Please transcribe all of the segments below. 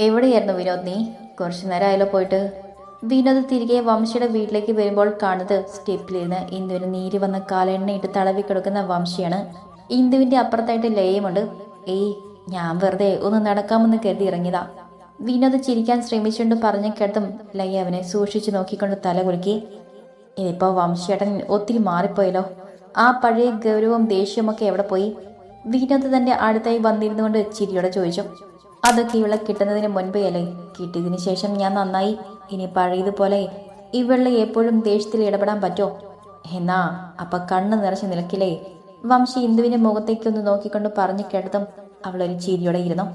എവിടെയായിരുന്നു വിനോദ് നീ? കുറച്ചു നേരമായാലോ പോയിട്ട്. വിനോദ് തിരികെ വംശയുടെ വീട്ടിലേക്ക് വരുമ്പോൾ കാണുന്നത് സ്റ്റെപ്പിലിരുന്ന് ഇന്ദുവിന് നീര് വന്ന കാലെണ്ണയിട്ട് തടവി കിടക്കുന്ന വംശിയാണ്. ഇന്ദുവിന്റെ അപ്പുറത്തായിട്ട് ലയമുണ്ട്. ഏയ് ഞാൻ വെറുതെ ഒന്ന് നടക്കാമെന്ന് കരുതി ഇറങ്ങിയതാ. വിനോദ് ചിരിക്കാൻ ശ്രമിച്ചുകൊണ്ട് പറഞ്ഞു കേട്ടും ലയ അവനെ സൂക്ഷിച്ചു നോക്കിക്കൊണ്ട് തല കുലുക്കി. ഇതിപ്പോ വംശേട്ടൻ ഒത്തിരി മാറിപ്പോയല്ലോ. ആ പഴയ ഗൗരവവും ദേഷ്യമൊക്കെ എവിടെ പോയി? വിനോദ് തന്റെ അടുത്തായി വന്നിരുന്നുകൊണ്ട് ചിരിയോടെ ചോദിച്ചു. അതൊക്കെ ഇവളെ കിട്ടുന്നതിന് മുൻപേ അല്ലേ? കിട്ടിയതിന് ശേഷം ഞാൻ നന്നായി. ഇനി പഴയതുപോലെ ഇവളെ എപ്പോഴും ദേഷ്യത്തിൽ ഇടപെടാൻ പറ്റോ? എന്നാ അപ്പൊ കണ്ണ് നിറച്ച് നിൽക്കില്ലേ വംശി ഇന്ദുവിന്റെ മുഖത്തേക്കൊന്ന് നോക്കിക്കൊണ്ട് പറഞ്ഞു കേട്ടതും അവൾ ഒരു ചിരിയോടെ ഇരുന്നു.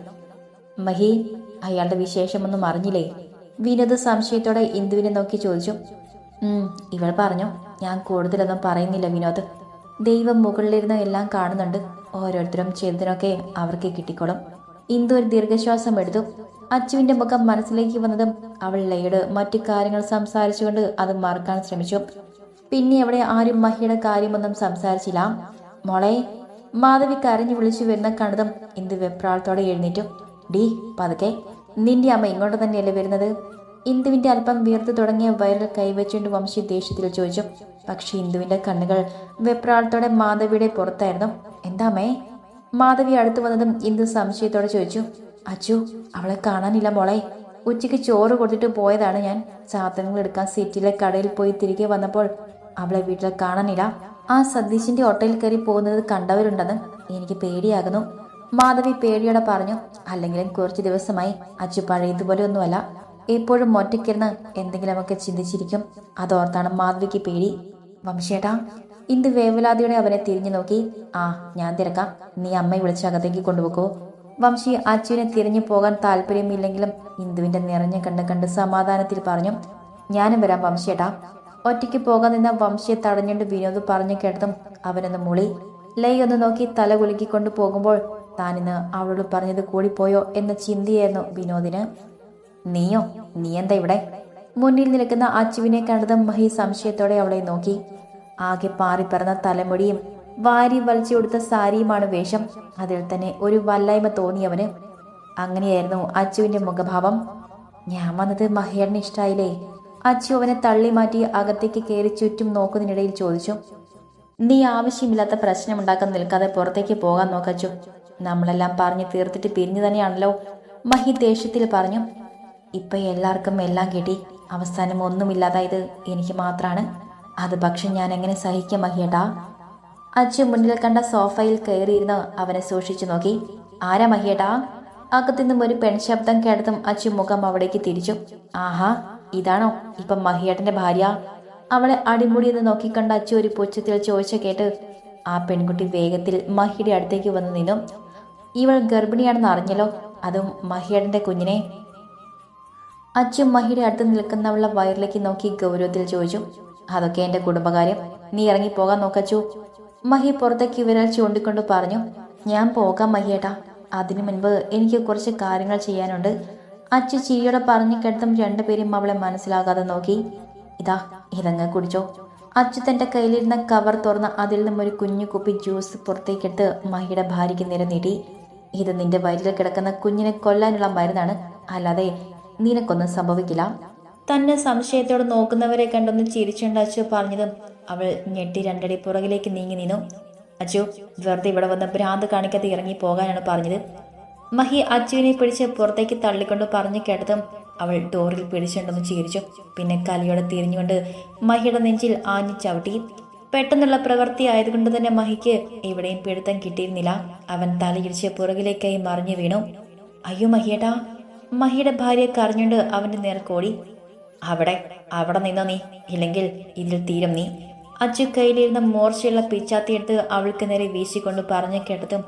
മഹി അയാളുടെ വിശേഷമൊന്നും അറിഞ്ഞില്ലേ? വിനോദ് സംശയത്തോടെ ഇന്ദുവിനെ നോക്കി ചോദിച്ചു. ഉം, ഇവൾ പറഞ്ഞു ഞാൻ കൂടുതലൊന്നും പറയുന്നില്ല വിനോദ്. ദൈവം മുകളിലിരുന്ന് എല്ലാം കാണുന്നുണ്ട്. ഓരോരുത്തരും ചെയ്തതിനൊക്കെ അവർക്ക് കിട്ടിക്കോളും. ഇന്ദു ഒരു ദീർഘശ്വാസം എടുത്തു. അച്ചുവിന്റെ മുഖം മനസ്സിലേക്ക് വന്നതും അവൾ ലയുടെ മറ്റു കാര്യങ്ങൾ സംസാരിച്ചുകൊണ്ട് അത് മറക്കാൻ ശ്രമിച്ചു. പിന്നെ അവിടെ ആരും മഹിയുടെ കാര്യമൊന്നും സംസാരിച്ചില്ല. മോളെ മാധവി കരഞ്ഞു വിളിച്ചു വരുന്ന കണ്ടതും ഇന്ദു വെപ്രാളത്തോടെ എഴുന്നേറ്റു. ഡി പതുക്കെ. നിന്റെ അമ്മ ഇങ്ങോട്ട് തന്നെയല്ലേ വരുന്നത്? ഇന്ദുവിന്റെ അല്പം വീർത്തു തുടങ്ങിയ വയറിൽ കൈവച്ചുകൊണ്ട് വംശി ദേഷ്യത്തിൽ ചോദിച്ചു. പക്ഷെ ഇന്ദുവിന്റെ കണ്ണുകൾ വെപ്രാളത്തോടെ മാധവിയുടെ പുറത്തായിരുന്നു. എന്താമേ മാധവി അടുത്തു വന്നതും ഇന്ദു സംശയത്തോടെ ചോദിച്ചു അച്ചു അവളെ കാണാനില്ല മോളെ. ഉച്ചയ്ക്ക് ചോറ് കൊടുത്തിട്ട് പോയതാണ് ഞാൻ. സാധനങ്ങൾ എടുക്കാൻ സിറ്റിയിലെ കടയിൽ പോയി തിരികെ വന്നപ്പോൾ അവളെ വീട്ടിൽ കാണാനില്ല. ആ സതീശിന്റെ ഓട്ടോയിൽ കയറി പോകുന്നത് കണ്ടവരുണ്ടെന്ന് എനിക്ക് പേടിയാകുന്നു. മാധവി പേടിയോടെ പറഞ്ഞു അല്ലെങ്കിലും കുറച്ച് ദിവസമായി. അച്ചു പഴയതുപോലെ ഒന്നുമല്ല. എപ്പോഴും ഒറ്റയ്ക്കിരുന്ന് എന്തെങ്കിലുമൊക്കെ ചിന്തിച്ചിരിക്കും. അതോർത്താണ് മാധവിക്ക് പേടി. വംശേട്ടാ ഇന്ദു വേവലാതിയുടെ അവനെ തിരിഞ്ഞു നോക്കി. ആ ഞാൻ തിരക്കാം. നീ അമ്മയെ വിളിച്ച് അകത്തേക്ക് കൊണ്ടുപോക്കോ. വംശി അച്ചുവിനെ തിരിഞ്ഞു പോകാൻ താല്പര്യമില്ലെങ്കിലും ഇന്ദുവിന്റെ നിറഞ്ഞ കണ്ട് കണ്ട് സമാധാനത്തിൽ പറഞ്ഞു ഞാനും വരാം വംശിയേട്ടാ ഒറ്റയ്ക്ക് പോകാൻ നിന്ന വംശിയെ തടഞ്ഞുകൊണ്ട് വിനോദ് പറഞ്ഞു കേട്ടതും അവനൊന്ന് മുളി ലൈ ഒന്ന് നോക്കി തല കുലുക്കിക്കൊണ്ട് പോകുമ്പോൾ താനിന്ന് അവളോട് പറഞ്ഞത് കൂടിപ്പോയോ എന്ന ചിന്തയായിരുന്നു വിനോദിന്. നീയോ? നീ എന്താ ഇവിടെ? മുന്നിൽ നിൽക്കുന്ന അച്ചുവിനെ കണ്ടതും മഹി സംശയത്തോടെ അവളെ നോക്കി. ആകെ പാറിപ്പറന്ന തലമുടിയും വാരി വലിച്ചു കൊടുത്ത സാരിയുമാണ് വേഷം. അതിൽ തന്നെ ഒരു വല്ലായ്മ തോന്നിയവന്. അങ്ങനെയായിരുന്നു അച്ചുവിന്റെ മുഖഭാവം. ഞാൻ വന്നത് മഹേടിന് ഇഷ്ടായില്ലേ? അച്ചു അവനെ തള്ളി മാറ്റി അകത്തേക്ക് കയറി ചുറ്റും നോക്കുന്നതിനിടയിൽ ചോദിച്ചു. നീ ആവശ്യമില്ലാത്ത പ്രശ്നമുണ്ടാക്കാൻ നിൽക്കാതെ പുറത്തേക്ക് പോകാൻ നോക്കച്ചു നമ്മളെല്ലാം പറഞ്ഞു തീർത്തിട്ട് പിരിഞ്ഞു തന്നെയാണല്ലോ മഹി ദേഷ്യത്തിൽ പറഞ്ഞു. ഇപ്പൊ എല്ലാവർക്കും എല്ലാം കിട്ടി. അവസാനം ഒന്നുമില്ലാതായത് എനിക്ക് മാത്രാണ്. അത് പക്ഷെ ഞാൻ എങ്ങനെ സഹിക്കും മഹിയേട്ടാ? അച്ഛൻ മുന്നിൽ കണ്ട സോഫയിൽ കയറിയിരുന്ന് അവനെ സൂക്ഷിച്ചു നോക്കി. ആരാ മഹിയേട്ടാ? അകത്തുനിന്നും ഒരു പെൺശബ്ദം കേട്ടതും അച്ചു മുഖം അവിടേക്ക് തിരിച്ചു. ആഹാ ഇതാണോ? ഇപ്പം മഹിയേട്ടന്റെ ഭാര്യ. അവളെ അടിമുടിയെന്ന് നോക്കിക്കണ്ട അച്ചു ഒരു പുച്ഛത്തിൽ ചോദിച്ച കേട്ട് ആ പെൺകുട്ടി വേഗത്തിൽ മഹിയുടെ അടുത്തേക്ക് വന്ന് നിന്നു. ഇവൾ ഗർഭിണിയാണെന്ന് അറിഞ്ഞല്ലോ അതും മഹിയേട്ടന്റെ കുഞ്ഞിനെ. അച്ചു മഹിയുടെ അടുത്ത് നിൽക്കുന്നവളുടെ വയറിലേക്ക് നോക്കി ഗൗരവത്തിൽ ചോദിച്ചു. അതൊക്കെ എന്റെ കുടുംബകാര്യം. നീ ഇറങ്ങി പോകാൻ നോക്കച്ചു. മഹി പുറത്തേക്ക് വിരൽ ചൂണ്ടിക്കൊണ്ട് പറഞ്ഞു ഞാൻ പോകാം മഹിയേട്ടാ. അതിനു മുൻപ് എനിക്ക് കുറച്ച് കാര്യങ്ങൾ ചെയ്യാനുണ്ട്. അച്ചു ചിരിയോടെ പറഞ്ഞു കേട്ടതും രണ്ടുപേരും അവളെ മനസ്സിലാകാതെ നോക്കി. ഇതാ ഇതങ്ങ് കുടിച്ചോ. അച്ചു തന്റെ കയ്യിലിരുന്ന കവർ തുറന്ന് അതിൽ നിന്നും ഒരു കുഞ്ഞു കുപ്പി ജ്യൂസ് പുറത്തേക്കെടുത്ത് മഹിയുടെ ഭാര്യയ്ക്ക് നിര നീട്ടി. ഇത് നിന്റെ വയറ്റിൽ കിടക്കുന്ന കുഞ്ഞിനെ കൊല്ലാനുള്ള മരുന്നാണ്. അല്ലാതെ നിനക്കൊന്നും സംഭവിക്കില്ല. തന്നെ സംശയത്തോടെ നോക്കുന്നവരെ കണ്ടൊന്ന് ചിരിച്ചുകൊണ്ട് അച്ചു പറഞ്ഞതും അവൾ ഞെട്ടി രണ്ടടി പുറകിലേക്ക് നീങ്ങി നിന്നു. അച്ചു വെറുതെ ഇവിടെ വന്ന് ഭ്രാന്ത് കാണിക്കാതെ ഇറങ്ങി പോകാനാണ് പറഞ്ഞത്. മഹി അച്ചുവിനെ പിടിച്ച് പുറത്തേക്ക് തള്ളിക്കൊണ്ട് പറഞ്ഞു കേട്ടതും അവൾ ഡോറിൽ പിടിച്ചുണ്ടെന്ന് ചിരിച്ചു. പിന്നെ കലിയോടെ തിരിഞ്ഞുകൊണ്ട് മഹിയുടെ നെഞ്ചിൽ ആഞ്ഞു ചവിട്ടി. പെട്ടെന്നുള്ള പ്രവൃത്തി ആയതുകൊണ്ട് തന്നെ മഹിക്ക് എവിടെയും പിടുത്തം കിട്ടിയിരുന്നില്ല. അവൻ തലയിടിച്ച് പുറകിലേക്കായി മറിഞ്ഞു വീണു. അയ്യോ മഹിയേട്ടാ മഹിയുടെ ഭാര്യ കരഞ്ഞുകൊണ്ട് അവന്റെ നേർക്കോടി അവിടെ അവിടെ നിന്നോ നീ? ഇല്ലെങ്കിൽ ഇതിൽ തീരും നീ? അച്ചു കയ്യിലിരുന്ന മോർച്ചയുള്ള പിച്ചാത്തി എടുത്ത് അവൾക്ക് നേരെ വീശിക്കൊണ്ട് പറഞ്ഞു കേട്ടതും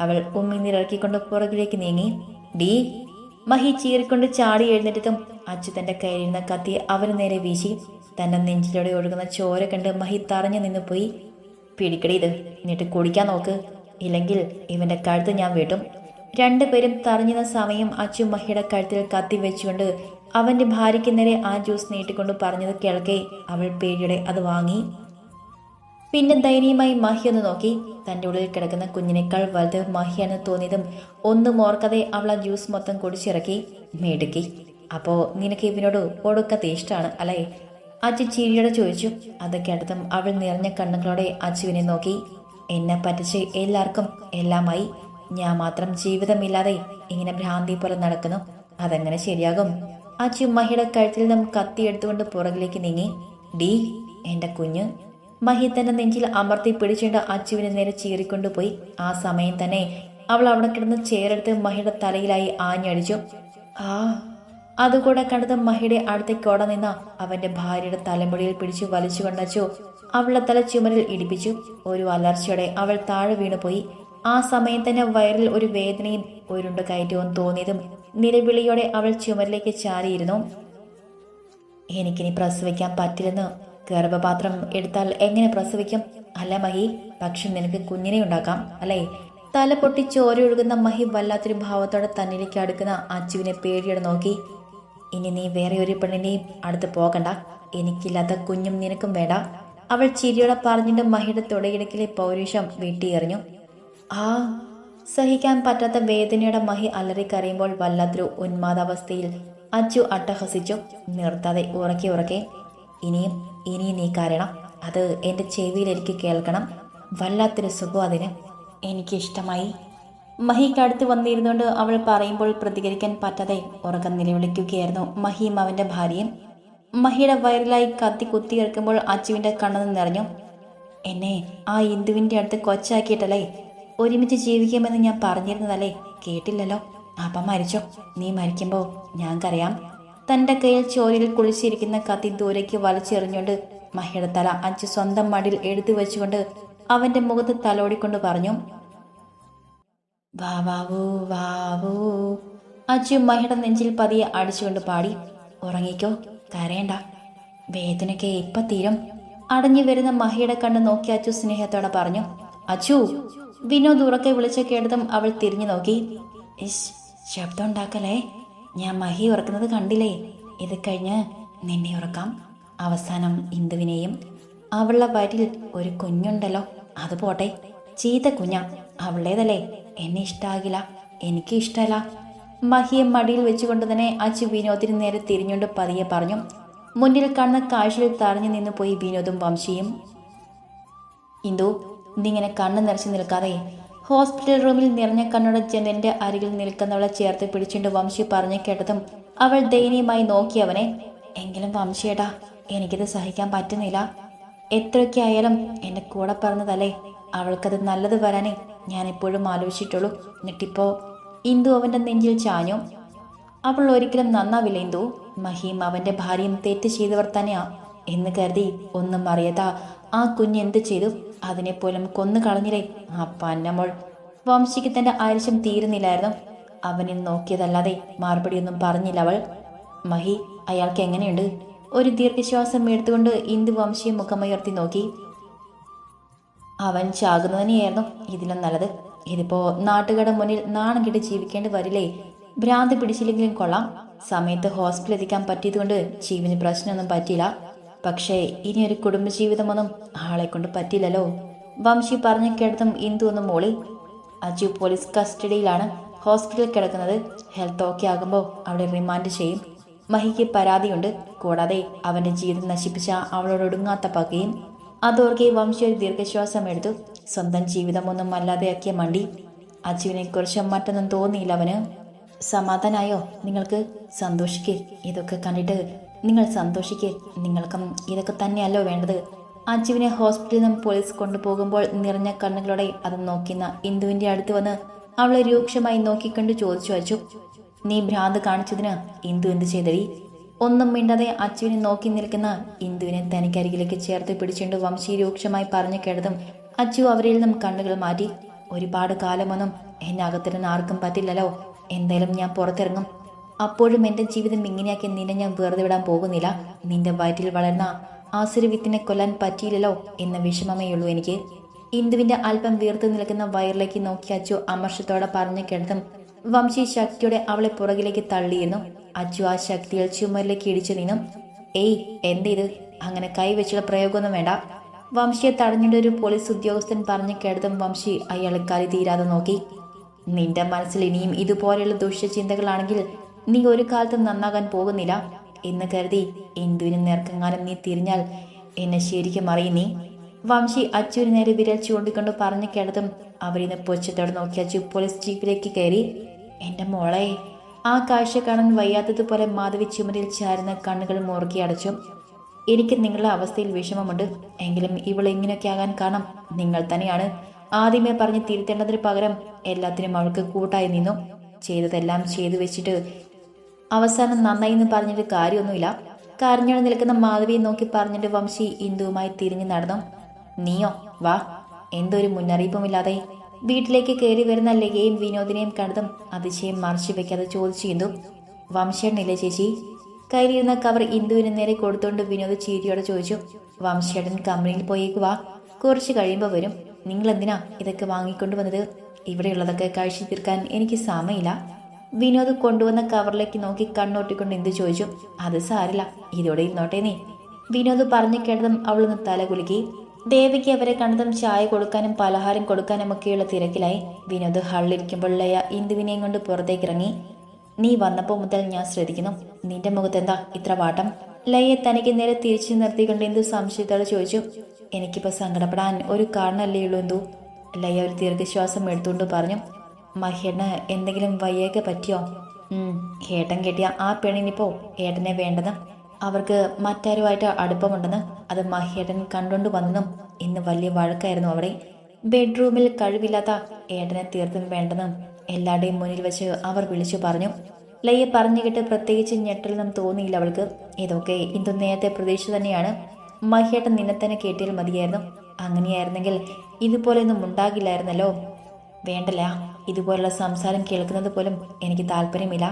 അവൾ ഉമ്മിനിറക്കിക്കൊണ്ട് പുറകിലേക്ക് നീങ്ങി. ഡീ മഹി ചീറിക്കൊണ്ട് ചാടി എഴുന്നേറ്റതും അച്ചു തന്റെ കയ്യിലിരുന്ന കത്തി അവന് നേരെ വീശി. തന്റെ നെഞ്ചിലൂടെ ഒഴുകുന്ന ചോര കണ്ട് മഹി തറഞ്ഞു നിന്ന് പോയി. പിടിക്കടി ഇത് എന്നിട്ട് കുടിക്കാൻ നോക്ക്. ഇല്ലെങ്കിൽ ഇവന്റെ കഴുത്ത് ഞാൻ വീട്ടും. രണ്ടുപേരും തറഞ്ഞുന്ന സമയം അച്ചു മഹിയുടെ കഴുത്തിൽ കത്തി വെച്ചുകൊണ്ട് അവന്റെ ഭാര്യയ്ക്ക് നേരെ ആ ജ്യൂസ് നീട്ടിക്കൊണ്ട് പറഞ്ഞത് കേൾക്കെ അവൾ പേടിയുടെ അത് വാങ്ങി. പിന്നെ ദയനീയമായി മഹി ഒന്ന് നോക്കി. തന്റെ ഉള്ളിൽ കിടക്കുന്ന കുഞ്ഞിനേക്കാൾ വലുത് മഹിയാണെന്ന് തോന്നിയതും ഒന്നും ഓർക്കാതെ അവൾ ആ ജ്യൂസ് മൊത്തം കുടിച്ചിറക്കി മേടുക്കി. അപ്പോ നിനക്ക് ഇവനോട് ഒടുക്കത്തെ ഇഷ്ടമാണ് അല്ലേ? അച്ഛൻ ചിരിയോടെ ചോദിച്ചു. അത് കേട്ടതും അവൾ നിറഞ്ഞ കണ്ണുകളോടെ അച്ചുവിനെ നോക്കി. എന്നെ പറ്റിച്ച് എല്ലാവർക്കും എല്ലാമായി. ഞാൻ മാത്രം ജീവിതമില്ലാതെ ഇങ്ങനെ ഭ്രാന്തി പോലെ നടക്കുന്നു. അതെങ്ങനെ ശരിയാകും? അച്ചു ചുമ്മഹിയുടെ കഴുത്തിൽ നിന്നും കത്തിയെടുത്തുകൊണ്ട് പുറകിലേക്ക് നീങ്ങി ഡീ എന്റെ കുഞ്ഞ്. മഹി തന്റെ നെഞ്ചിൽ അമർത്തി പിടിച്ചുകൊണ്ട് അച്ചുവിനെ നേരെ ചീറിക്കൊണ്ടുപോയി ആ സമയം തന്നെ അവൾ അവിടെ കിടന്ന് ചേരെടുത്ത് മഹിയുടെ തലയിലായി ആഞ്ഞടിച്ചു. ആ. അതുകൂടെ കണ്ടത് മഹിയുടെ അടുത്തേക്ക് ഓട നിന്ന അവന്റെ ഭാര്യയുടെ തലമുടിയിൽ പിടിച്ചു വലിച്ചു കൊണ്ടച്ചു. അവളുടെ തല ചുമരിൽ ഇടിപ്പിച്ചു. ഒരു അലർച്ചയോടെ അവൾ താഴെ വീണുപോയി. ആ സമയം തന്നെ വയറിൽ ഒരു വേദനയും ഉരുണ്ട് കയറ്റവും തോന്നിയതും നിലവിളിയോടെ അവൾ ചുമരിലേക്ക് ചാരിയിരുന്നു. എനിക്കിനി പ്രസവിക്കാൻ പറ്റില്ലെന്ന് ഗർഭപാത്രം എടുത്താൽ എങ്ങനെ പ്രസവിക്കും? അല്ല മഹി പക്ഷെ നിനക്ക് കുഞ്ഞിനെ ഉണ്ടാക്കാം അല്ലേ? തല പൊട്ടി ചോരയൊഴുകുന്ന മഹി വല്ലാത്തൊരു ഭാവത്തോടെ തന്നിലേക്ക് അടുക്കുന്ന അച്ചുവിനെ പേടിയോടെ നോക്കി. ഇനി നീ വേറെ ഒരു പെണ്ണിനെയും അടുത്ത് പോകണ്ട. എനിക്കില്ലാത്ത കുഞ്ഞും നിനക്കും വേണ്ട. അവൾ ചിരിയോടെ പറഞ്ഞിട്ട് മഹിയുടെ തുടയിടക്കിലെ പൗരുഷം വീട്ടിയെറിഞ്ഞു. ആ സഹിക്കാൻ പറ്റാത്ത വേദനയുടെ മഹി അലറിക്കറിയുമ്പോൾ വല്ലാത്തൊരു ഉന്മാദാവസ്ഥയിൽ അച്ചു അട്ടഹസിച്ചു നിർത്താതെ ഉറക്കി ഉറക്കെ ഇനിയും ഇനിയും നീ കാരണം അത് എന്റെ ചെവിയിൽ എനിക്ക് കേൾക്കണം. വല്ലാത്തൊരു സുഖം അതിന്. എനിക്കിഷ്ടമായി. മഹിക്ക് അടുത്ത് വന്നിരുന്നുകൊണ്ട് അവൾ പറയുമ്പോൾ പ്രതികരിക്കാൻ പറ്റാതെ ഉറക്കം നിലവിളിക്കുകയായിരുന്നു മഹിയും അവന്റെ ഭാര്യയും. മഹിയുടെ വയറിലായി കത്തി കുത്തി കേൾക്കുമ്പോൾ അച്ചുവിന്റെ കണ്ണെന്ന് നിറഞ്ഞു. എന്നെ ആ ഇന്ദുവിന്റെ അടുത്ത് കൊച്ചാക്കിയിട്ടല്ലേ? ഒരുമിച്ച് ജീവിക്കുമെന്ന് ഞാൻ പറഞ്ഞിരുന്നതല്ലേ? കേട്ടില്ലല്ലോ. അപ്പം മരിച്ചോ? നീ മരിക്കുമ്പോൾ ഞാൻ കരയാം തന്റെ കയ്യിൽ ചോരയിൽ കുളിച്ചിരിക്കുന്ന കത്തി ദൂരേക്ക് വലിച്ചെറിഞ്ഞുകൊണ്ട് മഹിയുടെ തല അഞ്ച് സ്വന്തം മടിയിൽ എടുത്തു വെച്ചുകൊണ്ട് അവന്റെ മുഖത്ത് തലോടിക്കൊണ്ട് പറഞ്ഞു വാവാവൂ വാവൂ. അച്ചു മഹിയുടെ നെഞ്ചിൽ പതിയെ അടിച്ചുകൊണ്ട് പാടി ഉറങ്ങിക്കോ കരയണ്ട. വേദനയ്ക്ക് ഇപ്പൊ തീരും. അടഞ്ഞു വരുന്ന മഹിയുടെ കണ്ണ് നോക്കി അച്ചു സ്നേഹത്തോടെ പറഞ്ഞു അച്ചു വിനോദ് ഉറക്കെ വിളിച്ച കേട്ടതും അവൾ തിരിഞ്ഞു നോക്കി. ഇഷ് ശബ്ദം ഉണ്ടാക്കലേ ഞാൻ മഹി ഉറക്കുന്നത് കണ്ടില്ലേ? ഇത് കഴിഞ്ഞ് നിന്നെ ഉറക്കാം. അവസാനം ഇന്ദുവിനെയും അവളുടെ വരിൽ ഒരു കുഞ്ഞുണ്ടല്ലോ അത് പോട്ടെ. ചീത്ത കുഞ്ഞ അവളേതല്ലേ? എന്നെ ഇഷ്ടാകില്ല എനിക്ക് ഇഷ്ടമല്ല മഹിയെ മടിയിൽ വെച്ചുകൊണ്ട് തന്നെ അച്ചു വിനോദിന് നേരെ തിരിഞ്ഞുകൊണ്ട് പതിയെ പറഞ്ഞു മുന്നിൽ കാണുന്ന കാഴ്ചയിൽ തറഞ്ഞു നിന്ന് പോയി വിനോദും വംശിയും. ഇന്ദു നീങ്ങനെ കണ്ണ് നിറച്ച് നിൽക്കാതെ ഹോസ്പിറ്റൽ റൂമിൽ നിറഞ്ഞ കണ്ണുടെ ജനലിന്റെ അരികിൽ നിൽക്കുന്നവളെ ചേർത്ത് പിടിച്ചുകൊണ്ട് വംശി പറഞ്ഞു കേട്ടതും അവൾ ദയനീയമായി നോക്കിയവനെ എങ്കിലും വംശിയേടാ എനിക്കിത് സഹിക്കാൻ പറ്റുന്നില്ല. എത്രയൊക്കെ ആയാലും എന്റെ കൂടെ പറഞ്ഞതല്ലേ അവൾക്കത് നല്ലത് വരാനേ ഞാൻ എപ്പോഴും ആലോചിച്ചിട്ടുള്ളൂ. എന്നിട്ടിപ്പോ ഇന്ദു അവന്റെ നെഞ്ചിൽ ചാഞ്ഞു. അവൾ ഒരിക്കലും നന്നാവില്ല ഇന്ദു. മഹീം അവന്റെ ഭാര്യയും തെറ്റ് ചെയ്തവർ തന്നെയാ. എന്ന് കരുതി ഒന്നും അറിയതാ ആ കുഞ്ഞ് എന്ത് ചെയ്തു? അതിനെ പോലും കൊന്നു കളഞ്ഞില്ലേ? ആ പന്നമോൾ വംശിക്ക് തന്റെ ആരിശം തീരുന്നില്ലായിരുന്നു. അവനെ നോക്കിയതല്ലാതെ മറുപടിയൊന്നും പറഞ്ഞില്ല അവൾ. മഹി അയാൾക്ക് എങ്ങനെയുണ്ട്? ഒരു ദീർഘശ്വാസം എടുത്തുകൊണ്ട് ഇന്ദു വംശിയെ മുഖമുയർത്തി നോക്കി. അവൻ ചാകുന്നതിനെയായിരുന്നു ഇതിലും നല്ലത്. ഇതിപ്പോ നാട്ടുകാരുടെ മുന്നിൽ നാണം കിട്ടി ജീവിക്കേണ്ടി വരില്ലേ? ഭ്രാന്ത് പിടിച്ചില്ലെങ്കിലും കൊള്ളാം. സമയത്ത് ഹോസ്പിറ്റലിൽ എത്തിക്കാൻ പറ്റിയതുകൊണ്ട് ജീവന് പ്രശ്നമൊന്നും പറ്റിയില്ല. പക്ഷേ ഇനി ഒരു കുടുംബജീവിതമൊന്നും ആളെ കൊണ്ട് പറ്റില്ലല്ലോ വംശി പറഞ്ഞു കേട്ടതും ഇന്ദു ഒന്ന് മോളി അജു പോലീസ് കസ്റ്റഡിയിലാണ് ഹോസ്പിറ്റലിൽ കിടക്കുന്നത്. ഹെൽത്ത് ഓക്കെ ആകുമ്പോൾ അവിടെ റിമാൻഡ് ചെയ്യും. മഹിക്ക് പരാതിയുണ്ട്. കൂടാതെ അവന്റെ ജീവിതം നശിപ്പിച്ച അവളോട് ഒടുങ്ങാത്ത പകയും. അതോർക്കെ വംശി ഒരു ദീർഘശ്വാസം എടുത്തു. സ്വന്തം ജീവിതമൊന്നും അല്ലാതെയാക്കിയ മണ്ടി. അജുവിനെ കുറിച്ച് മറ്റൊന്നും തോന്നിയില്ല അവന്. സമാധാനായോ? നിങ്ങൾക്ക് സന്തോഷിക്കേ. ഇതൊക്കെ കണ്ടിട്ട് നിങ്ങൾ സന്തോഷിക്കേ. നിങ്ങൾക്കും ഇതൊക്കെ തന്നെയല്ലോ വേണ്ടത്. അജുവിനെ ഹോസ്പിറ്റലിൽ നിന്നും പോലീസ് കൊണ്ടുപോകുമ്പോൾ നിറഞ്ഞ കണ്ണുകളോടെ അത് നോക്കുന്ന ഇന്ദുവിന്റെ അടുത്ത് വന്ന് അവളെ രൂക്ഷമായി നോക്കിക്കണ്ട് ചോദിച്ചു അച്ചു നീ ഭ്രാന്ത് കാണിച്ചതിന് ഇന്ദു എന്ത് ചെയ്തടി? ഒന്നും മിണ്ടാതെ അച്ചുവിനെ നോക്കി നിൽക്കുന്ന ഇന്ദുവിനെ തനിക്കരികിലേക്ക് ചേർത്ത് പിടിച്ചുകൊണ്ട് വംശി രൂക്ഷമായി പറഞ്ഞു കേട്ടതും അച്ചു അവരിൽ നിന്നും കണ്ണുകൾ മാറ്റി ഒരുപാട് കാലമൊന്നും എന്നെ അകത്തിരുന്ന് ആർക്കും പറ്റില്ലല്ലോ. എന്തായാലും ഞാൻ പുറത്തിറങ്ങും. അപ്പോഴും എന്റെ ജീവിതം ഇങ്ങനെയാക്കി നിന്നെ ഞാൻ വെറുതെ വിടാൻ പോകുന്നില്ല. നിന്റെ വയറ്റിൽ വളർന്ന ആസുരവിത്തിനെ കൊല്ലാൻ പറ്റിയില്ലല്ലോ എന്ന വിഷമമേയുള്ളൂ എനിക്ക്. ഇന്ദുവിന്റെ അല്പം വീർത്തു നിൽക്കുന്ന വയറിലേക്ക് നോക്കി അച്ചു അമർഷത്തോടെ പറഞ്ഞു കിടന്നും വംശി ശക്തിയോടെ അവളെ പുറകിലേക്ക് തള്ളിയിരുന്നു. അച്ചു ആ ശക്തിയിൽ ചുമരിലേക്ക് ഇടിച്ചു നിന്നും. ഏയ് എന്ത് അങ്ങനെ കൈവച്ചുള്ള പ്രയോഗമൊന്നും വേണ്ട. വംശിയെ തടഞ്ഞിട്ട് ഒരു പോലീസ് ഉദ്യോഗസ്ഥൻ പറഞ്ഞു കേട്ടതും വംശി അയാളെ കലി തീരാതെ നോക്കി. നിന്റെ മനസ്സിൽ ഇനിയും ഇതുപോലെയുള്ള ദുഷ്യചിന്തകളാണെങ്കിൽ നീ ഒരു കാലത്തും നന്നാകാൻ പോകുന്നില്ല എന്ന് കരുതി ഇന്ദുവിന് നേർക്കെങ്ങാനും നീ തിരിഞ്ഞാൽ എന്നെ ശരിക്കും നീ വംശി അച്ചുവിന് നേരെ വിരൽ ചൂണ്ടിക്കൊണ്ട് പറഞ്ഞു കേട്ടതും അവരിന്ന് പൊച്ചത്തോടെ നോക്കി അച്ചു പോലീസ് ജീപ്പിലേക്ക് കയറി. എന്റെ മോളെ ആ കാഴ്ച കാണാൻ വയ്യാത്തതുപോലെ മാധവി ചുമരിൽ ചാരുന്ന കണ്ണുകൾ മുറുക്കി അടച്ചു. എനിക്ക് നിങ്ങളുടെ അവസ്ഥയിൽ വിഷമമുണ്ട്. എങ്കിലും ഇവൾ ഇങ്ങനെയൊക്കെ ആകാൻ കാരണം നിങ്ങൾ തന്നെയാണ്. ആദ്യമേ പറഞ്ഞ് തിരുത്തേണ്ടതിന് പകരം എല്ലാത്തിനും അവൾക്ക് കൂട്ടായി നിന്നു. ചെയ്തതെല്ലാം ചെയ്തു വെച്ചിട്ട് അവസാനം നന്നായി എന്ന് പറഞ്ഞിട്ട് കാര്യമൊന്നുമില്ല. കരഞ്ഞോട് നിൽക്കുന്ന മാധവിയെ നോക്കി പറഞ്ഞിട്ട് വംശി ഇന്ദുവുമായി തിരിഞ്ഞു നടന്നു. നീയോ വാ. എന്തൊരു മുന്നറിയിപ്പുമില്ലാതെ വീട്ടിലേക്ക് കയറി വരുന്ന ലഗയും വിനോദിനെയും കണ്ടതും അതിശയം മറച്ചു വെക്കാതെ ചോദിച്ചു ഇന്ദു. വംശേട്ടനില്ലേ ചേച്ചി? കയ്യിലിരുന്ന കവർ ഇന്ദുവിന് നേരെ കൊടുത്തുകൊണ്ട് വിനോദ് ചീരിയോടെ ചോദിച്ചു. വംശേട്ടൻ കമ്പനിയിൽ പോയേക്ക് വാ. കുറച്ച് കഴിയുമ്പോൾ വരും. നിങ്ങൾ എന്തിനാ ഇതൊക്കെ വാങ്ങിക്കൊണ്ട് വന്നത്? ഇവിടെയുള്ളതൊക്കെ കഴിച്ചു തീർക്കാൻ എനിക്ക് സമയമില്ല. വിനോദ് കൊണ്ടുവന്ന കവറിലേക്ക് നോക്കി കണ്ണോട്ടിക്കൊണ്ട് എന്ത് ചോദിച്ചു? അത് സാരില്ല. ഇതോടെ ഇരുന്നോട്ടെ നീ. വിനോദ് പറഞ്ഞു കേട്ടതും അവളൊന്ന് തല കുലുക്കി. ദേവിക്ക് അവരെ കണ്ടതും ചായ കൊടുക്കാനും പലഹാരം കൊടുക്കാനും ഒക്കെയുള്ള തിരക്കിലായി. വിനോദ് ഹള്ളിരിക്കുമ്പോൾ ലയ ഇന്ദുവിനെയും കൊണ്ട് പുറത്തേക്ക് ഇറങ്ങി നീ വന്നപ്പോൾ മുതൽ ഞാൻ ശ്രദ്ധിക്കുന്നു. നിന്റെ മുഖത്ത് എന്താ ഇത്ര വാട്ടം? ലയെ തനിക്ക് നേരെ തിരിച്ചു നിർത്തിക്കൊണ്ട് എന്തു സംശയത്തോടെ ചോദിച്ചു. എനിക്കിപ്പോൾ സങ്കടപ്പെടാൻ ഒരു കാരണമല്ലേ ഉള്ളൂ എന്തു? ലയ ഒരു ദീർഘശ്വാസം എടുത്തുകൊണ്ട് പറഞ്ഞു. മഹേട്ടന് എന്തെങ്കിലും വയ്യേക്ക് പറ്റിയോ? ഏട്ടൻ കെട്ടിയ ആ പെണ്ണിനിപ്പോ ഏട്ടനെ വേണ്ടത് അവർക്ക് മറ്റാരുമായിട്ട് അടുപ്പമുണ്ടെന്ന് അത് മഹേട്ടൻ കണ്ടുകൊണ്ട് വന്നെന്നും ഇന്ന് വലിയ വഴക്കായിരുന്നു അവിടെ. ബെഡ്റൂമിൽ കഴിവില്ലാത്ത ഏട്ടനെ തീർത്തും വേണ്ടെന്നും എല്ലാവരുടെയും മുന്നിൽ വെച്ച് അവർ വിളിച്ചു പറഞ്ഞു. ലയ്യ പറഞ്ഞു കേട്ട് പ്രത്യേകിച്ച് ഞെട്ടലൊന്നും തോന്നിയില്ല അവൾക്ക്. ഇതൊക്കെ ഇന്ദു നേരത്തെ പ്രതീക്ഷ തന്നെയാണ്. മഹേട്ടൻ നിന്നെ തന്നെ കേട്ടിയാൽ മതിയായിരുന്നു. അങ്ങനെയായിരുന്നെങ്കിൽ ഇതുപോലെയൊന്നും ഉണ്ടാകില്ലായിരുന്നല്ലോ. വേണ്ടല്ല. ഇതുപോലുള്ള സംസാരം കേൾക്കുന്നത് പോലും എനിക്ക് താല്പര്യമില്ല.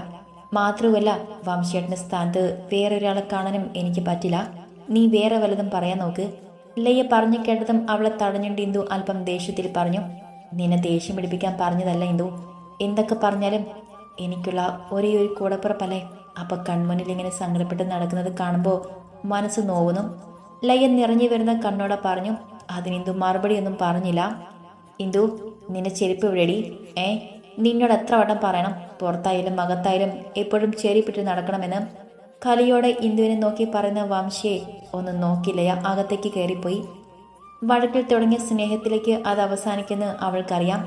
മാത്രവുമല്ല വംശേട്ടന്റെ സ്ഥാനത്ത് വേറെ ഒരാളെ കാണാനും എനിക്ക് പറ്റില്ല. നീ വേറെ വല്ലതും പറയാൻ നോക്ക്. ലയ്യ പറഞ്ഞു കേട്ടതും അവളെ തടഞ്ഞുണ്ട് ഇന്ദു അല്പം ദേഷ്യത്തിൽ പറഞ്ഞു നിന്നെ ദേഷ്യം പിടിപ്പിക്കാൻ പറഞ്ഞതല്ല ഇന്ദു. എന്തൊക്കെ പറഞ്ഞാലും എനിക്കുള്ള ഒരേ ഒരു കൂടപ്പുറപ്പല്ലേ? അപ്പൊ കൺമുന്നിൽ ഇങ്ങനെ സങ്കടപ്പെട്ട് നടക്കുന്നത് കാണുമ്പോൾ മനസ്സ് നോവുന്നു. ലയ്യ നിറഞ്ഞു വരുന്ന കണ്ണോടെ പറഞ്ഞു അതിനിന്ദു മറുപടിയൊന്നും പറഞ്ഞില്ല. ഇന്ദു നിന്റെ ചെരുപ്പ് ഇവിടെടി ഏ നിന്നോട് എത്ര വട്ടം പറയണം? പുറത്തായാലും അകത്തായാലും എപ്പോഴും ചെരിപ്പിട്ട് നടക്കണമെന്ന്. കലിയോടെ ഇന്ദുവിനെ നോക്കി പറയുന്ന വംശയെ ഒന്ന് നോക്കില്ലയ അകത്തേക്ക് കയറിപ്പോയി. വഴക്കിൽ തുടങ്ങിയ സ്നേഹത്തിലേക്ക് അത് അവസാനിക്കുന്ന അവൾക്കറിയാം.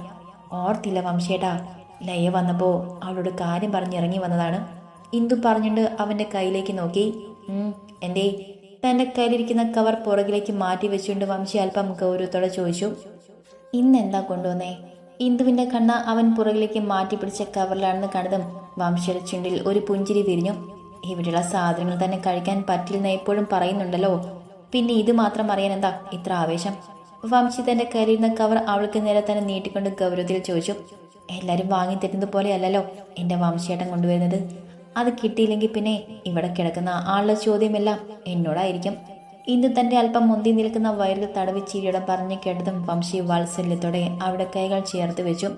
ഓർത്തില്ല വംശേട്ടാ ലയ വന്നപ്പോൾ അവളോട് കാര്യം പറഞ്ഞിറങ്ങി വന്നതാണ്. ഇന്ദു പറഞ്ഞുകൊണ്ട് അവന്റെ കയ്യിലേക്ക് നോക്കി. എന്തേ? തന്റെ കയ്യിലിരിക്കുന്ന കവർ പുറകിലേക്ക് മാറ്റി വെച്ചുകൊണ്ട് വംശി അല്പം ഗൗരവത്തോടെ ചോദിച്ചു. ഇന്നെന്താ കൊണ്ടുവന്നേ? ഇന്ദുവിന്റെ കണ്ണ അവൻ പുറകിലേക്ക് മാറ്റി പിടിച്ച കവറിലാണെന്ന് കണ്ടതും വംശയുടെ ചുണ്ടിൽ ഒരു പുഞ്ചിരി വിരിഞ്ഞു. ഇവിടെയുള്ള സാധനങ്ങൾ തന്നെ കഴിക്കാൻ പറ്റില്ലെന്ന് എപ്പോഴും പറയുന്നുണ്ടല്ലോ. പിന്നെ ഇത് മാത്രം അറിയാൻ എന്താ ഇത്ര ആവേശം? വംശി തന്റെ കയ്യിലിരുന്ന കവർ അവൾക്ക് നേരെ തന്നെ നീട്ടിക്കൊണ്ട് ഗൗരവത്തിൽ ചോദിച്ചു എല്ലാരും വാങ്ങി തരുന്നത് പോലെ അല്ലല്ലോ എന്റെ വംശേട്ടൻ കൊണ്ടുവരുന്നത്? അത് കിട്ടിയില്ലെങ്കിൽ പിന്നെ ഇവിടെ കിടക്കുന്ന ആളുടെ ചോദ്യമെല്ലാം എന്നോടായിരിക്കും. ഇന്ന് തന്റെ അല്പം മുന്തി നിൽക്കുന്ന വയറിൽ തടവി ചിരിയുടെ പറഞ്ഞു കേട്ടതും വംശി വാത്സല്യത്തോടെ അവിടെ കൈകൾ ചേർത്ത് വെച്ചു.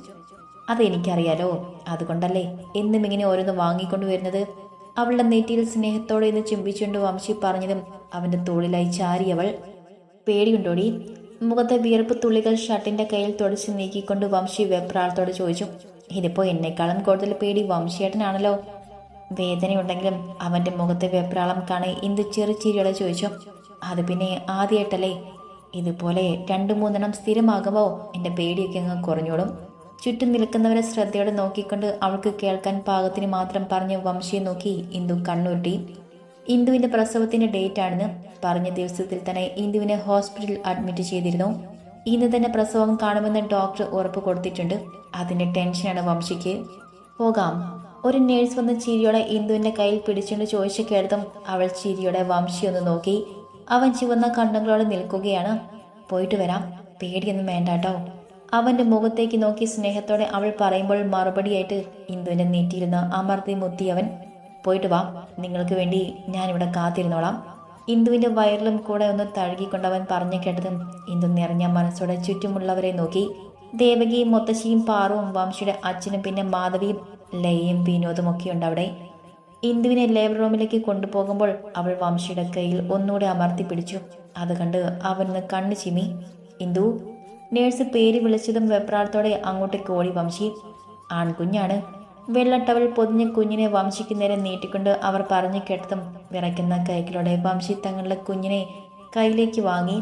അതെനിക്കറിയാലോ? അതുകൊണ്ടല്ലേ എന്നും ഇങ്ങനെ ഓരോന്ന് വാങ്ങിക്കൊണ്ടുവരുന്നത് അവളുടെ നെറ്റിയിൽ സ്നേഹത്തോടെ ഇന്ന് ചുംബിച്ചുകൊണ്ട് വംശി പറഞ്ഞതും അവന്റെ തോളിലായി ചാരിയവൾ പേടിയുണ്ടോടി? മുഖത്തെ വിയർപ്പ് തുള്ളികൾ ഷർട്ടിന്റെ കയ്യിൽ തുടച്ച് നീക്കിക്കൊണ്ട് വംശി വെപ്രാളത്തോടെ ചോദിച്ചു ഇതിപ്പോ എന്നെക്കാളും കൂടുതൽ പേടി വംശിയേട്ടനാണല്ലോ? വേദനയുണ്ടെങ്കിലും അവന്റെ മുഖത്തെ വെപ്രാളം കാണെ ഇന്ദു ചെറു ചിരിയോടെ ചോദിച്ചു. അത് പിന്നെ ആദ്യമായിട്ടല്ലേ ഇതുപോലെ രണ്ടു മൂന്നെണ്ണം സ്ഥിരമാകുമ്പോൾ എന്റെ പേടിയൊക്കെ അങ്ങ് കുറഞ്ഞോളും. ചുറ്റും നിൽക്കുന്നവരെ ശ്രദ്ധയോടെ നോക്കിക്കൊണ്ട് അവൾക്ക് കേൾക്കാൻ പാകത്തിന് മാത്രം പറഞ്ഞ് വംശിയെ നോക്കി ഇന്ദു കണ്ണുരുട്ടി. ഇന്ദുവിന്റെ പ്രസവത്തിന്റെ ഡേറ്റ് ആണെന്ന് പറഞ്ഞ ദിവസത്തിൽ തന്നെ ഇന്ദുവിനെ ഹോസ്പിറ്റലിൽ അഡ്മിറ്റ് ചെയ്തിരുന്നു. ഇന്ന് തന്നെ പ്രസവം കാണുമെന്ന് ഡോക്ടർ ഉറപ്പ് കൊടുത്തിട്ടുണ്ട്. അതിന്റെ ടെൻഷനാണ് വംശിക്ക് പോകാം. ഒരു നേഴ്സ് വന്ന് ചിരിയോടെ ഇന്ദുവിന്റെ കയ്യിൽ പിടിച്ചുകൊണ്ട് ചോദിച്ചു കേൾത്തും അവൾ ചിരിയോടെ വംശി ഒന്ന് നോക്കി. അവൻ ചുവന്ന കണ്ണുകളോടെ നിൽക്കുകയാണ്. പോയിട്ട് വരാം. പേടിയൊന്നും വേണ്ട കേട്ടോ അവന്റെ മുഖത്തേക്ക് നോക്കി സ്നേഹത്തോടെ അവൾ പറയുമ്പോൾ മറുപടിയായിട്ട് ഇന്ദുവിന്റെ നീറ്റിയിരുന്ന അമർത്തി മുത്തി അവൻ പോയിട്ട് വാ. നിങ്ങൾക്ക് വേണ്ടി ഞാനിവിടെ കാത്തിരുന്നോളാം. ഇന്ദുവിന്റെ വയറിലും കൂടെ ഒന്ന് തഴുകിക്കൊണ്ടവൻ പറഞ്ഞു കേട്ടതും ഇന്ദു നിറഞ്ഞ മനസ്സോടെ ചുറ്റുമുള്ളവരെ നോക്കി. ദേവകിയും മുത്തശ്ശിയും പാറുവും വംശിയുടെ അച്ഛനും പിന്നെ മാധവിയും ലയയും വിനോദും ഒക്കെയുണ്ട് അവിടെ. ഇന്ദുവിനെ ലേബർ റൂമിലേക്ക് കൊണ്ടുപോകുമ്പോൾ അവൾ വംശിയുടെ കയ്യിൽ ഒന്നുകൂടെ അമർത്തി പിടിച്ചു. അത് കണ്ട് അവന് കണ്ണു ചിമ്മി. ഇന്ദു നേഴ്സ് പേര് വിളിച്ചതും വെപ്രാളത്തോടെ അങ്ങോട്ടേക്ക് ഓടി വംശി. ആൺകുഞ്ഞാണ്. വെള്ളട്ടവൾ പൊതിഞ്ഞ കുഞ്ഞിനെ വംശിക്ക് നേരെ നീട്ടിക്കൊണ്ട് അവർ പറഞ്ഞു കേട്ടതും വിറയ്ക്കുന്ന കൈകളോടെ വംശി തങ്ങളുടെ കുഞ്ഞിനെ കയ്യിലേക്ക് വാങ്ങി.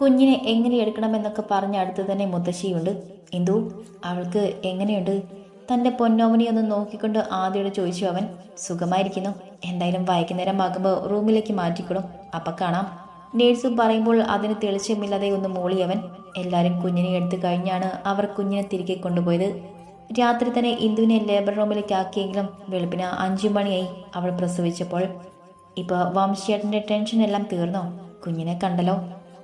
കുഞ്ഞിനെ എങ്ങനെ എടുക്കണമെന്നൊക്കെ പറഞ്ഞ അടുത്ത് തന്നെ മുത്തശ്ശിയുണ്ട്. ഇന്ദു അവൾക്ക് എങ്ങനെയുണ്ട്? തന്റെ പൊന്നോമനെ ഒന്ന് നോക്കിക്കൊണ്ട് ആദ്യയോട് ചോദിച്ചു അവൻ സുഖമായിരിക്കുന്നു. എന്തായാലും വൈകുന്നേരം ആകുമ്പോൾ റൂമിലേക്ക് മാറ്റിക്കൊടും. അപ്പം കാണാം. നേഴ്സ് പറയുമ്പോൾ അതിന് തെളിച്ചമില്ലാതെ ഒന്ന് മൂളിയവൻ എല്ലാവരും കുഞ്ഞിനെ എടുത്തു കഴിഞ്ഞാണ് അവർ കുഞ്ഞിനെ തിരികെ കൊണ്ടുപോയത്. രാത്രി തന്നെ ഇന്ദുവിനെ ലേബർ റൂമിലേക്ക് ആക്കിയെങ്കിലും വെളുപ്പിന് അഞ്ചു മണിയായി അവൾ പ്രസവിച്ചപ്പോൾ. ഇപ്പോൾ വംശേട്ടന്റെ ടെൻഷൻ എല്ലാം തീർന്നോ? കുഞ്ഞിനെ കണ്ടല്ലോ.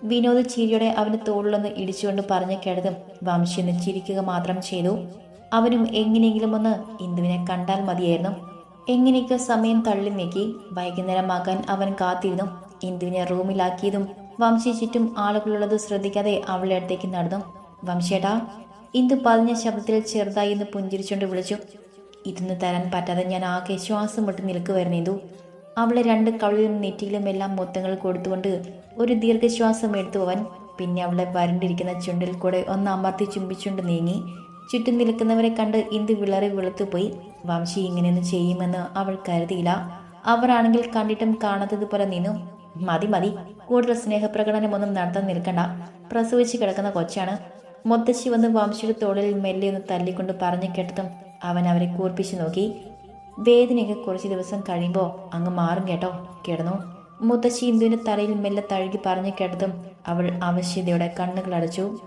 വിനോദ് ചിരിയോടെ അവന് തോളിലൊന്ന് ഇടിച്ചുകൊണ്ട് പറഞ്ഞു കേട്ടതും വംശി ചിരിക്കുക മാത്രം ചെയ്തു. അവനും എങ്ങനെയെങ്കിലും ഒന്ന് ഇന്ദുവിനെ കണ്ടാൽ മതിയായിരുന്നു. എങ്ങനെയൊക്കെ സമയം തള്ളി നീക്കി വൈകുന്നേരമാക്കാൻ അവൻ കാത്തിരുന്നു. ഇന്ദുവിനെ റൂമിലാക്കിയതും വംശി ചുറ്റും ആളുകളുള്ളത് ശ്രദ്ധിക്കാതെ അവളുടെ അടുത്തേക്ക് നടന്നു. വംശേട്ടാ ഇന്ദു പതിഞ്ഞ ശബ്ദത്തിൽ ചെറുതായി ഒന്ന് പുഞ്ചിരിച്ചുകൊണ്ട് വിളിച്ചു. ഇതൊന്ന് തരാൻ പറ്റാതെ ഞാൻ ആകെ ശ്വാസം വിട്ട് നിൽക്കുമായിരുന്നു ഇന്ദു. അവളെ രണ്ട് കവിളിലും നെറ്റിയിലും എല്ലാം മൊത്തങ്ങൾ കൊടുത്തുകൊണ്ട് ഒരു ദീർഘശ്വാസം എടുത്തു അവൻ. പിന്നെ അവളെ വരണ്ടിരിക്കുന്ന ചുണ്ടിൽ കൂടെ ഒന്ന് അമർത്തി ചുംബിച്ചുകൊണ്ട് നീങ്ങി. ചുറ്റും നിൽക്കുന്നവരെ കണ്ട് ഇന്ദു വിളറി വെളുത്തുപോയി. വംശി ഇങ്ങനെയൊന്നും ചെയ്യുമെന്ന് അവൾ കരുതിയില്ല. അവരാണെങ്കിൽ കണ്ടിട്ടും കാണാത്തതുപോലെ നിന്നു. മതി മതി. കൂടുതൽ സ്നേഹപ്രകടനമൊന്നും നടത്താൻ നിൽക്കണ്ട. പ്രസവിച്ച് കിടക്കുന്ന കൊച്ചാണ്. മുത്തശ്ശി വന്ന് വംശിയുടെ തോളിൽ മെല്ലെ ഒന്ന് തല്ലിക്കൊണ്ട് പറഞ്ഞു കേട്ടതും അവൻ അവരെ കൂർപ്പിച്ചു നോക്കി. വേദനയൊക്കെ കുറച്ച് ദിവസം കഴിയുമ്പോൾ അങ്ങ് മാറും കേട്ടോ. കിടന്നു. മുത്തശ്ശി ഇന്ദുവിന്റെ തലയിൽ മെല്ലെ തഴുകി പറഞ്ഞു കേട്ടതും അവൾ ആവശ്യതയോടെ കണ്ണുകൾ അടച്ചു.